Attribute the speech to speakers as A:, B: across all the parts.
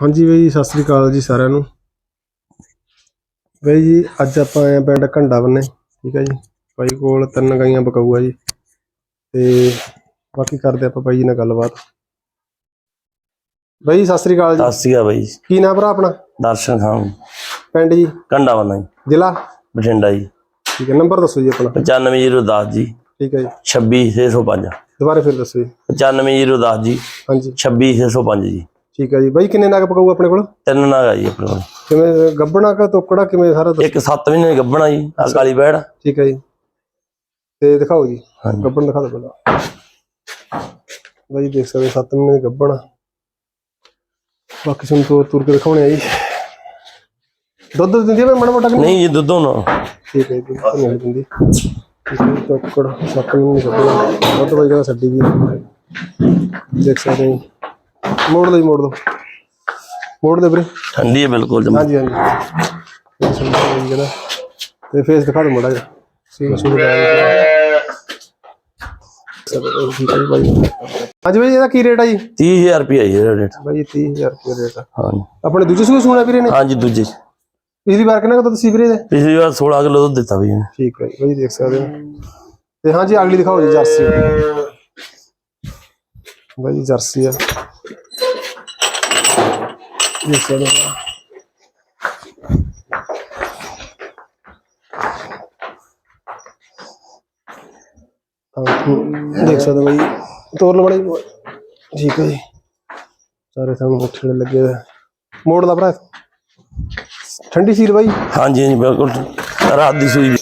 A: ਹਾਂਜੀ ਬਈ ਸਤਿ ਸ੍ਰੀ ਅਕਾਲ ਜੀ ਸਾਰਿਆਂ ਨੂੰ। ਬਈ ਜੀ ਅੱਜ ਆਪਾਂ ਆਏ ਪਿੰਡ ਘੰਡਾ ਬੰਨੇ ਠੀਕ ਹੈ ਜੀ? ਬਾਈ ਕੋਲ ਤਿੰਨ ਗਾਈਆਂ ਬਕਾਊ ਆ ਜੀ। ਤੇ ਬਾਕੀ ਕਰਦੇ ਆਪਾਂ ਬਾਈ ਜੀ ਨਾਲ ਗੱਲਬਾਤ। ਬਾਈ ਜੀ, ਸਤਿ ਸ੍ਰੀ ਅਕਾਲ ਜੀ।
B: ਸਤਿ ਸ਼੍ਰੀ ਅਕਾਲ ਬਾਈ
A: ਕੀ ਨਾਮ ਭਰਾ ਆਪਣਾ?
B: ਦਰਸ਼ਨ ਖਾਨ।
A: ਪਿੰਡ ਜੀ?
B: ਕੰਡਾ ਵਾਲਾ ਜੀ।
A: ਜ਼ਿਲ੍ਹਾ?
B: ਬਠਿੰਡਾ ਜੀ।
A: ਠੀਕ ਹੈ ਨੰਬਰ ਦੱਸੋ ਜੀ ਆਪਣਾ।
B: 95010 ਜੀ।
A: ਠੀਕ ਹੈ ਜੀ।
B: 26605
A: ਦੁਬਾਰਾ ਫਿਰ ਦੱਸੋ ਜੀ।
B: 95010 ਜੀ।
A: ਹਾਂਜੀ।
B: 26605 ਜੀ।
A: ਠੀਕ ਹੈ ਜੀ। ਬਾਈ ਕਿੰਨੇ ਨਗ ਪਕਾਊ ਆਪਣੇ ਕੋਲ?
B: ਤਿੰਨ ਨਾਗ ਆ ਜੀ ਆਪਣੇ ਕੋਲ।
A: ਕਿਵੇਂ ਗੱਬਣਾ ਕਾ ਤੋਕੜਾ ਕਿਵੇਂ ਸਾਰਾ ਦੱਸੋ
B: ਇੱਕ 7 ਮਹੀਨੇ ਗੱਭਣਾ ਜੀ ਆ ਕਾਲੀ ਬੈੜ।
A: ਠੀਕ ਹੈ ਜੀ। ਤੇ ਦਿਖਾਓ ਜੀ
B: ਹਾਂਜੀ।
A: ਗੱਬਣ ਦਿਖਾ ਦਿਓ ਪਹਿਲਾਂ। ਬਾਈ ਦੇਖ ਸਕਦੇ 7 ਮਹੀਨੇ ਦੀ ਗੱਬਣ। ਬਾਕੀ ਤੁਹਾਨੂੰ ਤੋਰ ਤੁਰ ਕੇ ਦਿਖਾਉਣੇ ਆ ਜੀ। ਦੁੱਧ ਦਿੰਦੀ ਆ ਮੈਂ ਮਾੜਾ ਮੋਟਾ ਕਿ ਨਹੀਂ?
B: ਜੀ ਦੁੱਧੋਂ ਨਾ
A: ਠੀਕ ਹੈ ਜੀ ਨਹੀਂ ਦਿੰਦੀ। ਹੈ ਟੋਕੜ 7 ਮਹੀਨੇ ਦੀ ਗੱਬਣ ਦੁੱਧ ਬਾਈ ਦਾ ਛੱਡੀ ਵੀ। ਦੇਖ ਸਕਦੇ ਹੋ ਜੀ। ਮੋੜ ਜੀ ਮੋੜ ਦੋ ਮੋੜ ਦੇ ਵੀਰੇ।
B: ਠੰਡੀ ਹੈ ਬਿਲਕੁਲ ਜਮਾਂ।
A: ਹਾਂਜੀ ਹਾਂਜੀ। ਇਹ ਸਮਝੋ ਜੀ ਕਹਿੰਦਾ ਤੇ ਫੇਸ ਦਿਖਾ ਦਿਓ ਮੜਾ ਜੀ ਸੀ ਸੁਣ ਹਾਂਜੀ ਬਾਈ ਇਹਦਾ ਕੀ ਰੇਟ ਆ ਜੀ?
B: 30000 ਰੁਪਏ ਜੀ ਇਹਦਾ ਰੇਟ
A: ਬਾਈ 30000 ਰੁਪਏ ਰੇਟ ਆ।
B: ਹਾਂਜੀ।
A: ਆਪਣੇ ਦੂਜੇ ਸੂਏ ਸੁਣਾ ਵੀਰੇ ਨੇ?
B: ਹਾਂਜੀ ਦੂਜੇ।
A: ਪਿਛਲੀ ਵਾਰ ਕਿੰਨਾ ਕੁ ਤੁਸੀਂ ਵੀਰੇ ਦੇ
B: ਪਿਛਲੀ ਵਾਰ 16 ਕਿਲੋ ਦੁੱਧ ਦਿੱਤਾ ਇਹਨੇ।
A: ਠੀਕ ਹੈ ਜੀ ਬਾਈ ਦੇਖ ਸਕਦੇ ਹੋ। ਤੇ ਹਾਂਜੀ ਅਗਲੀ ਦਿਖਾਓ ਜੀ ਜਰਸੀ। ਬਾਈ ਜਰਸੀ ਆ। ਹੋ ਤਾਂ ਦੇਖ ਸਕਦੇ ਬਾਈ ਤੋਰ ਲਓ ਬੜੀ ਠੀਕ ਹੈ ਜੀ। ਸਾਰੇ ਸਾਨੂੰ ਮੁੱਠੇ ਲੱਗੇ। ਮੋੜ ਦਾ ਭਰਾ। ਠੰਡੀ ਸੀਲ ਬਾਈ।
B: ਹਾਂਜੀ ਹਾਂਜੀ ਬਿਲਕੁਲ। ਰਾਤ ਦੀ ਸੂਈ।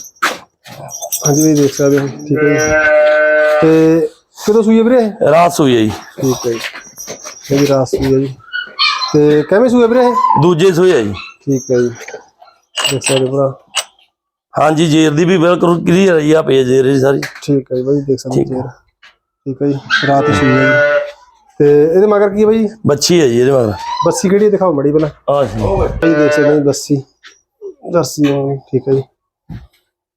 A: ਹਾਂਜੀ ਵੀ ਦੇਖ ਸਕਦੇ ਹੋ। ਠੀਕ ਹੈ ਜੀ। ਤੇ ਕਦੋਂ ਸੂਈ ਹੈ ਵੀਰੇ?
B: ਰਾਤ ਸੂਈ ਹੈ ਜੀ।
A: ਠੀਕ ਹੈ ਜੀ। ਇਹ ਰਾਸ ਸੂਈ ਹੈ ਜੀ। ਤੇ ਕਿਵੇਂ ਹੈ ਵੀਰੇ? ਇਹ?
B: ਦੂਜੇ ਸੂਈ ਹੈ ਜੀ।
A: ਠੀਕ ਹੈ ਜੀ। ਦੇਖ ਸਕਦੇ ਹੋ ਭਰਾ।
B: ਹਾਂਜੀ ਜੇਰ ਦੀ ਵੀ ਬਿਲਕੁਲ ਕਲੀਅਰ ਜੀ ਆ ਪੇਜ ਜੇਰ ਦੀ ਸਾਰੀ।
A: ਠੀਕ ਹੈ ਜੀ ਬਾਈ ਦੇਖ ਸਕਦੇ ਹੋ। ਠੀਕ ਹੈ ਜੀ ਰਾਤ ਹੀ ਸੂਈ ਹੈ ਜੀ। ਤੇ ਇਹਦੇ ਮਗਰ ਕੀ ਹੈ ਬਾਈ?
B: ਬੱਚੀ ਹੈ ਜੀ ਇਹਦੇ ਮਗਰ।
A: ਬੱਸੀ ਕਿਹੜੀ ਹੈ ਦਿਖਾਓ ਮੜੀ ਪਹਿਲਾਂ।
B: ਆ ਜੀ।
A: ਬਾਈ ਦੇਖ ਸਕਦੇ ਹੋ ਬੱਸੀ। ਜਰਸੀ ਹੈ ਠੀਕ ਹੈ ਜੀ।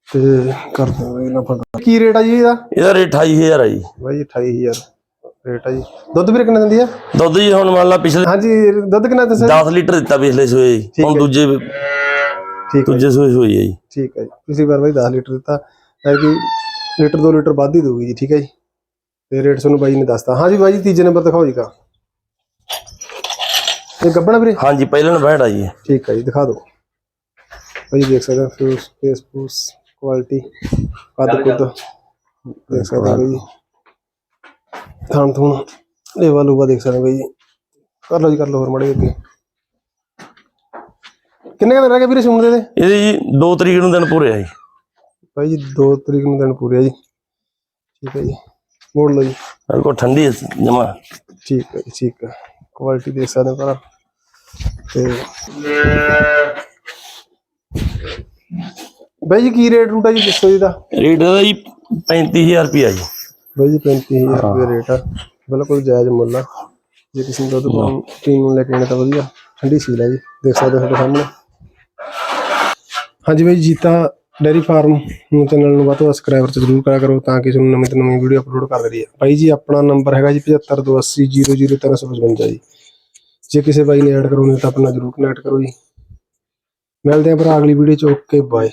A: ਤੇ ਕਰਦੇ ਹਾਂ ਇਹਨਾਂ ਗੱਲ। ਕੀ ਰੇਟ ਆ ਜੀ ਇਹਦਾ?
B: ਇਹਦਾ ਰੇਟ 28000 ਹੈ ਜੀ।
A: ਬਾਈ 28000 ਰੇਟ ਆ ਜੀ। ਦੁੱਧ ਵੀਰੇ ਕਿੰਨਾ ਦਿੰਦੀ ਆ?
B: ਦੁੱਧ ਜੀ ਹੁਣ ਮੰਨ ਲਾ ਪਿਛਲੇ
A: ਹਾਂਜੀ ਦੁੱਧ ਕਿੰਨਾ ਦੱਸਿਆ
B: 10 ਲੀਟਰ ਦਿੱਤਾ ਪਿਛਲੇ ਸੂਏ ਜੀ। ਹੁਣ। ਦੂਜੇ
A: ਠੀਕ ਹੈ
B: ਦੂਜੇ ਸੂਏ ਸੂਈ ਹੈ ਜੀ।
A: ਠੀਕ ਹੈ ਜੀ। ਪਿਛਲੀ ਵਾਰ ਬਾਈ 10 ਲੀਟਰ ਦਿੱਤਾ। ਹੈ ਕਿ ਲੀਟਰ 2 ਲੀਟਰ ਵੱਧ ਹੀ ਦਊਗੀ ਜੀ ਠੀਕ ਹੈ ਜੀ। ਤੇ ਰੇਟ ਤੁਹਾਨੂੰ ਬਾਈ ਨੇ ਦੱਸਤਾ। ਹਾਂਜੀ ਬਾਈ ਜੀ ਤੀਜੇ ਨੰਬਰ ਦਿਖਾਓ ਜੀ ਕਾ। ਇਹ ਗੱਬਣਾ ਵੀਰੇ?
B: ਹਾਂਜੀ ਪਹਿਲਾਂ ਬੈਠਾ ਜੀ। ਇਹ।
A: ਠੀਕ ਹੈ ਜੀ ਦਿਖਾ ਦਿਓ। ਬਾਈ ਦੇਖ ਸਕਦੇ ਹੋ ਫੇਸ ਫੇਸ ਫੂਸ ਕੁਆਲਿਟੀ ਕੱਦ। ਕੁੱਦ ਦੇਖ ਸਕਦੇ ਹੋ ਬਾਈ ਥਾਂ ਥੂਣ ਲੇਵਾ ਲੂਵਾ ਦੇਖ ਸਕਦੇ ਹੋ ਬਾਈ ਕਰ ਲਓ ਜੀ ਕਰ ਲਓ ਹੋਰ ਮੜੇ ਅੱਗੇ। ਕਿੰਨੇ ਦਿਨ ਰਹਿ ਗਏ ਵੀਰੇ ਸੁਣਦੇ ਦੇ
B: ਇਹਦੇ ਜੀ 2 ਤਰੀਕ ਨੂੰ ਦਿਨ ਪੂਰੇ ਆ ਜੀ।
A: ਭਾਈ ਜੀ 2 ਤਰੀਕ ਨੂੰ ਦਿਨ ਪੂਰੇ ਆ ਜੀ। ਠੀਕ ਹੈ ਜੀ। ਮੋੜ ਲਓ ਜੀ।
B: ਬਿਲਕੁਲ ਠੰਡੀ ਜਮਾ।
A: ਠੀਕ ਹੈ ਜੀ ਠੀਕ ਹੈ। ਕੁਆਲਿਟੀ ਦੇਖ ਸਕਦੇ ਪਰ ਤੇ ਜੀ ਕੀ ਰੇਟ ਰੂਟ ਜੀ ਦੱਸੋ ਜੀ ਦਾ?
B: ਰੇਟ ਇਹਦਾ ਜੀ 35000 ਰੁਪਏ ਜੀ।
A: ਬਾਈ ਜੀ 35000 ਰੁਪਏ ਰੇਟ ਆ। ਬਿਲਕੁਲ ਜਾਇਜ਼ ਮੁੱਲ ਆ। ਜੇ ਕਿਸੇ ਨੂੰ ਦੁੱਧ ਪਾਉਣ ਪੀਣ ਨੂੰ ਲੈ ਕੇ ਤਾਂ ਵਧੀਆ। ਠੰਡੀ ਸੀਲ ਹੈ ਜੀ। ਦੇਖ ਸਕਦੇ ਹੋ ਤੁਹਾਡੇ ਸਾਹਮਣੇ। ਹਾਂਜੀ ਬਾਈ ਜੀਤਾ ਡੈਰੀ ਫਾਰਮ ਨੂੰ ਚੈਨਲ ਨੂੰ ਵੱਧ ਤੋਂ ਵੱਧ ਸਬਸਕ੍ਰਾਈਬਰ ਤੇ ਜ਼ਰੂਰ ਕਰਿਆ ਕਰੋ ਤਾਂ ਕਿ ਤੁਹਾਨੂੰ ਨਵੀਂ ਤੋਂ ਨਵੀਂ ਵੀਡੀਓ ਅਪਲੋਡ ਕਰਦੇ ਰਹੀਏ ਬਾਈ ਜੀ ਆਪਣਾ ਨੰਬਰ ਹੈਗਾ ਜੀ 7528000355 ਜੀ। ਜੇ ਕਿਸੇ ਬਾਈ ਨੇ ਐਡ ਕਰਾਉਣੀ ਤਾਂ ਆਪਣਾ ਜ਼ਰੂਰ ਕਨੈਕਟ ਕਰੋ ਜੀ। ਮਿਲਦੇ ਹਾਂ ਭਰਾ ਅਗਲੀ ਵੀਡੀਓ ਚ। Okay bye